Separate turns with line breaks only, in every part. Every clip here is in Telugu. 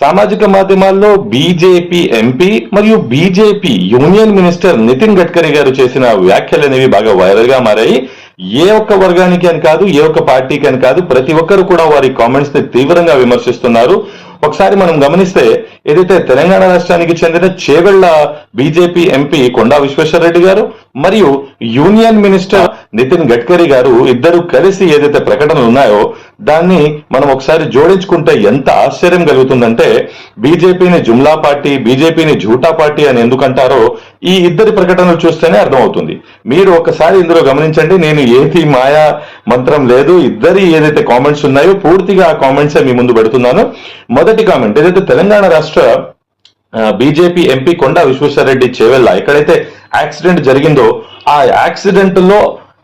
సామాజిక మాధ్యమాల్లో బీజేపీ ఎంపీ మరియు BJP union minister Nitin Gadkari garu చేసిన వ్యాఖ్యలు అనేవి బాగా వైరల్గా మారాయి. ఏ ఒక్క వర్గానికి అని కాదు ఏ ఒక్క పార్టీకి అని కాదు ప్రతి ఒక్కరు కూడా వారి కామెంట్స్ని తీవ్రంగా విమర్శిస్తున్నారు. ఒకసారి మనం గమనిస్తే ఏదైతే తెలంగాణ రాష్ట్రానికి చెందిన చేవెళ్ళ బీజేపీ ఎంపీ కొండా విశ్వేశ్వరరెడ్డి గారు మరియు యూనియన్ మినిస్టర్ నితిన్ గడ్కరీ గారు ఇద్దరు కలిసి ఏదైతే ప్రకటనలు ఉన్నాయో దాన్ని మనం ఒకసారి జోడించుకుంటే ఎంత ఆశ్చర్యం కలుగుతుందంటే బీజేపీని జుమ్లా పార్టీ బీజేపీని జూటా పార్టీ అని ఎందుకంటారో ఈ ఇద్దరి ప్రకటనలు చూస్తేనే అర్థమవుతుంది. మీరు ఒకసారి ఇందులో గమనించండి నేను ఏది మాయా మంత్రం లేదు ఇద్దరి ఏదైతే కామెంట్స్ ఉన్నాయో పూర్తిగా ఆ కామెంట్స్ మీ ముందు పెడుతున్నాను. మొదటి కామెంట్ ఏదైతే తెలంగాణ రాష్ట్ర బీజేపీ ఎంపీ కొండా విశ్వేశ్వరరెడ్డి చేవెళ్ళ. ఎక్కడైతే యాక్సిడెంట్ జరిగిందో ఆ యాక్సిడెంట్లో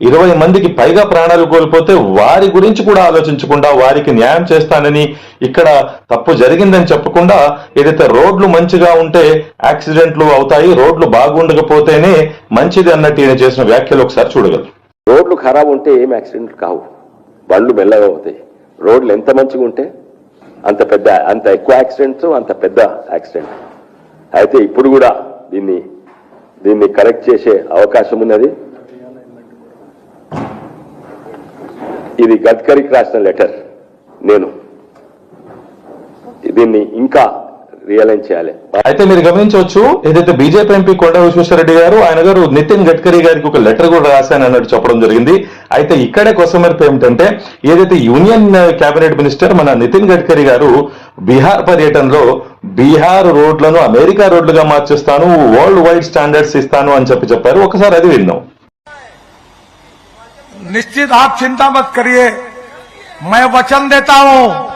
ఇరవై మందికి పైగా ప్రాణాలు కోల్పోతే వారి గురించి కూడా ఆలోచించకుండా వారికి న్యాయం చేస్తానని ఇక్కడ తప్పు జరిగిందని చెప్పకుండా ఏదైతే రోడ్లు మంచిగా ఉంటే యాక్సిడెంట్లు అవుతాయి రోడ్లు బాగుండకపోతేనే మంచిది అన్నట్టు ఈయన చేసిన వ్యాఖ్యలు ఒకసారి చూడగలరు
రోడ్లు ఖరాబ్ ఉంటే ఏం యాక్సిడెంట్లు కావు. బండ్లు మెల్లగా అవుతాయి. రోడ్లు ఎంత మంచిగా ఉంటే అంత పెద్ద అంత ఎక్కువ యాక్సిడెంట్స్ అంత పెద్ద యాక్సిడెంట్. అయితే ఇప్పుడు కూడా దీన్ని దీన్ని కరెక్ట్ చేసే అవకాశం ఉన్నది. ఇది గడ్కరీకి రాసిన లెటర్ నేను. దీన్ని ఇంకా రియలైజ్ చేయాలి
అయితే మీరు గమనించవచ్చు ఏదైతే బీజేపీ ఎంపీ కొండ విశ్వేశ్వరరెడ్డి గారు ఆయన గారు నితిన్ గడ్కరీ గారికి ఒక లెటర్ కూడా రాశాను అన్నట్టు చెప్పడం జరిగింది అయితే ఇక్కడే కొసమెరుపు ఏమిటంటే ఏదైతే యూనియన్ కేబినెట్ మినిస్టర్ మన నితిన్ గడ్కరీ గారు బీహార్ పర్యటనలో బీహార్ రోడ్లను అమెరికా రోడ్లుగా మార్చేస్తాను వరల్డ్ వైడ్ స్టాండర్డ్స్ ఇస్తాను అని చెప్పి చెప్పారు ఒకసారి అది విందాం
निश्चित आप चिंता मत करिए मैं वचन देता हूं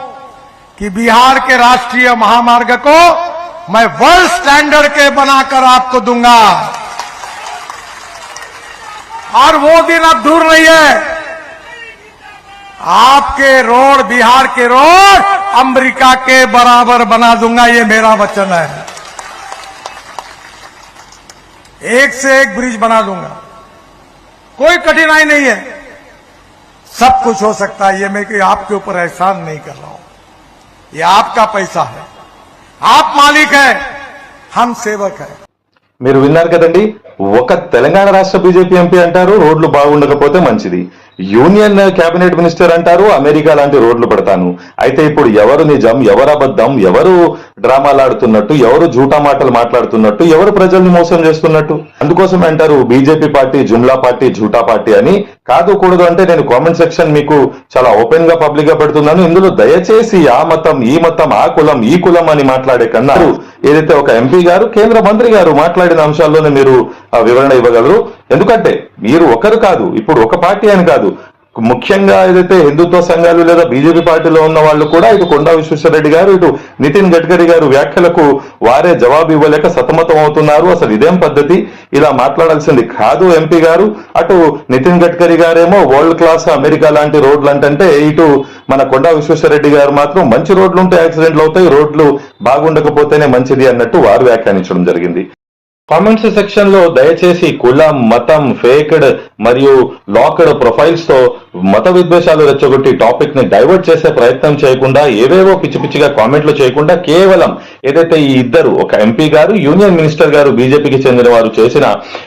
कि बिहार के राष्ट्रीय महामार्ग को मैं वर्ल्ड स्टैंडर्ड के बनाकर आपको दूँगा। और वो दिन अब दूर नहीं है। आपके रोड, बिहार के रोड अमेरिका के बराबर बना दूँगा, ये मेरा वचन है। एक से एक ब्रिज बना दूँगा। कोई कठिनाई नहीं है। सब कुछ हो सकता है, ये मैं कि आपके ऊपर एहसान नहीं कर रहा हूँ। ये आपका पैसा है आप मालिक है हम सेवक है
మీరు విన్నారు కదండి ఒక తెలంగాణ రాష్ట్ర బీజేపీ ఎంపీ అంటారు రోడ్లు బాగుండకపోతే మంచిది యూనియన్ కేబినెట్ మినిస్టర్ అంటారు అమెరికా లాంటి రోడ్లు పెడతాను అయితే ఇప్పుడు ఎవరు నిజం ఎవరు అబద్ధం ఎవరు డ్రామాలు ఆడుతున్నట్టు ఎవరు జూటా మాటలు మాట్లాడుతున్నట్టు ఎవరు ప్రజల్ని మోసం చేస్తున్నట్టు. అందుకోసం అంటారు బీజేపీ పార్టీ జుమ్లా పార్టీ జూటా పార్టీ అని. కాదు కూడదు అంటే నేను కామెంట్ సెక్షన్ మీకు చాలా ఓపెన్గా పబ్లిక్గా పెడుతున్నాను. ఇందులో దయచేసి ఆ మతం ఈ మతం ఆ కులం ఈ కులం అని మాట్లాడే కన్నా ఏదైతే ఒక ఎంపీ గారు కేంద్ర మంత్రి గారు మాట్లాడిన అంశాల్లోనే మీరు వివరణ ఇవ్వగలరు. ఎందుకంటే మీరు ఒకరు కాదు ఇప్పుడు ఒక పార్టీ అని కాదు. ముఖ్యంగా ఏదైతే హిందుత్వ సంఘాలు లేదా బీజేపీ పార్టీలో ఉన్న వాళ్ళు కూడా ఇటు కొండా విశ్వేశ్వరరెడ్డి గారు ఇటు నితిన్ గడ్కరీ గారు వ్యాఖ్యలకు వారే జవాబు ఇవ్వలేక సతమతం అవుతున్నారు. అసలు ఇదేం పద్ధతి? ఇలా మాట్లాడాల్సింది కాదు ఎంపీ గారు. అటు నితిన్ గడ్కరీ గారేమో వరల్డ్ క్లాస్ అమెరికా లాంటి రోడ్లు అంటే ఇటు మన కొండా విశ్వేశ్వరరెడ్డి గారు మాత్రం మంచి రోడ్లు ఉంటే యాక్సిడెంట్లు అవుతాయి రోడ్లు బాగుండకపోతేనే మంచిది అన్నట్టు వారు వ్యాఖ్యానించడం జరిగింది. కామెంట్స్ సెక్షన్లో దయచేసి కులం మతం ఫేక్డ్ మరియు లాక్డ్ ప్రొఫైల్స్తో మత విద్వేషాలు రెచ్చగొట్టి టాపిక్ని డైవర్ట్ చేసే ప్రయత్నం చేయకుండా ఏవేవో పిచ్చి పిచ్చిగా కామెంట్లు చేయకుండా కేవలం ఏదైతే ఈ ఇద్దరు ఒక ఎంపీ గారు యూనియన్ మినిస్టర్ గారు బీజేపీకి చెందిన వారు చేసిన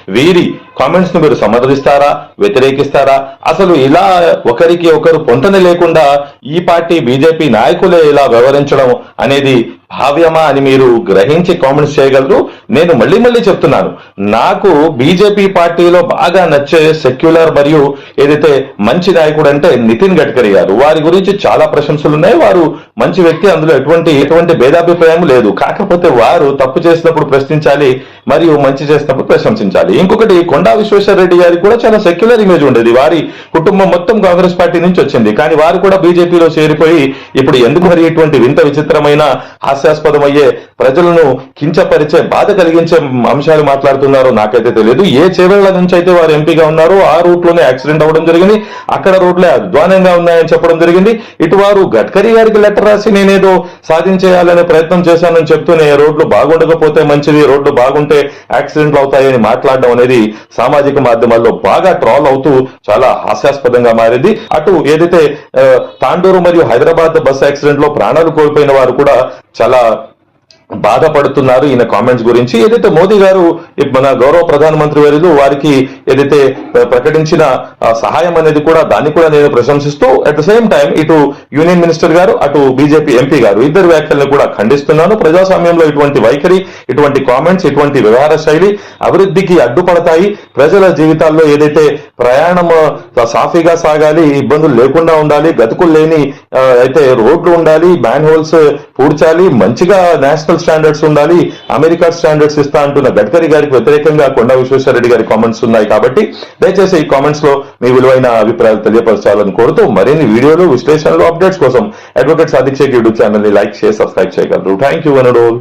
వీరి కామెంట్స్ను మీరు సమర్థిస్తారా వ్యతిరేకిస్తారా? అసలు ఇలా ఒకరికి ఒకరు పొంతన లేకుండా ఈ పార్టీ బీజేపీ నాయకులే ఇలా వ్యవహరించడం అనేది భావ్యమా అని మీరు గ్రహించి కామెంట్స్ చేయగలరు? నేను మళ్ళీ మళ్ళీ చెప్తున్నాను. నాకు బీజేపీ పార్టీలో బాగా నచ్చే సెక్యులర్ మరియు ఏదైతే మంచి నాయకుడు అంటే నితిన్ గడ్కరీ గారు. వారి గురించి చాలా ప్రశంసలు ఉన్నాయి. వారు మంచి వ్యక్తి. అందులో ఎటువంటి ఎటువంటి భేదాభిప్రాయం లేదు. కాకపోతే వారు తప్పు చేసినప్పుడు ప్రశ్నించాలి. మరియు మంచి చేసినప్పుడు ప్రశంసించాలి. ఇంకొకటి కొండా విశ్వేశ్వరరెడ్డి గారికి కూడా చాలా సెక్యులర్ ఇమేజ్ ఉండేది. వారి కుటుంబం మొత్తం కాంగ్రెస్ పార్టీ నుంచి వచ్చింది. కానీ వారు కూడా బీజేపీలో చేరిపోయి ఇప్పుడు ఎందుకు మరి ఇటువంటి వింత విచిత్రమైన హాస్యాస్పదమయ్యే ప్రజలను కించపరిచే బాధ కలిగించే అంశాలు మాట్లాడుతున్నారో నాకైతే తెలియదు. ఏ చేవేళ్ళ నుంచి అయితే వారు ఎంపీగా ఉన్నారో ఆ రూట్లోనే యాక్సిడెంట్ అవ్వడం జరిగింది. అక్కడ రోడ్లే అధ్వానంగా ఉన్నాయని చెప్పడం జరిగింది. ఇటు వారు గడ్కరీ గారికి లెటర్ రాసి నేనేదో సాధించేయాలనే ప్రయత్నం చేశానని చెప్తూనే రోడ్లు బాగుండకపోతే మంచిది రోడ్లు బాగుంటే యాక్సిడెంట్లు అవుతాయని మాట్లాడడం అనేది సామాజిక మాధ్యమాల్లో బాగా ట్రాల్ అవుతూ చాలా హాస్యాస్పదంగా మారింది. అటు ఏదైతే తాండూరు మరియు హైదరాబాద్ బస్ యాక్సిడెంట్లో ప్రాణాలు కోల్పోయిన వారు కూడా చాలా బాధపడుతున్నారు ఈయన కామెంట్స్ గురించి. ఏదైతే మోదీ గారు మన గౌరవ ప్రధానమంత్రి వారిలో వారికి ఏదైతే ప్రకటించిన సహాయం అనేది కూడా దాన్ని కూడా నేను ప్రశంసిస్తూ అట్ ద సేమ్ టైం ఇటు యూనియన్ మినిస్టర్ గారు అటు బీజేపీ ఎంపీ గారు ఇద్దరు వ్యాఖ్యలను కూడా ఖండిస్తున్నాను. ప్రజాస్వామ్యంలో ఇటువంటి వైఖరి ఇటువంటి కామెంట్స్ ఇటువంటి వ్యవహార శైలి అభివృద్ధికి అడ్డుపడతాయి. ప్రజల జీవితాల్లో ఏదైతే ప్రయాణం సాఫీగా సాగాలి ఇబ్బందులు లేకుండా ఉండాలి గతుకులు లేని అయితే రోడ్లు ఉండాలి మ్యాన్ హోల్స్ పూడ్చాలి మంచిగా నేషనల్ స్టాండర్డ్స్ ఉండాలి అమెరికా స్టాండర్డ్స్ ఇస్తా అంటున్న గడ్కరీ గారికి వ్యతిరేకంగా కొండ విశ్వేశ్వరరెడ్డి గారి కామెంట్స్ ఉన్నాయి కాబట్టి దయచేసి ఈ కామెంట్స్లో మీ విలువైన అభిప్రాయాలు తెలియపరచాలని కోరుతూ మరిన్ని వీడియోలు విశ్లేషణలు అప్డేట్స్ కోసం అడ్వకేట్ సాదిక్ యూట్యూబ్ ఛానల్ని లైక్ చేసి సబ్స్క్రైబ్ చేయగలరు. Thank you one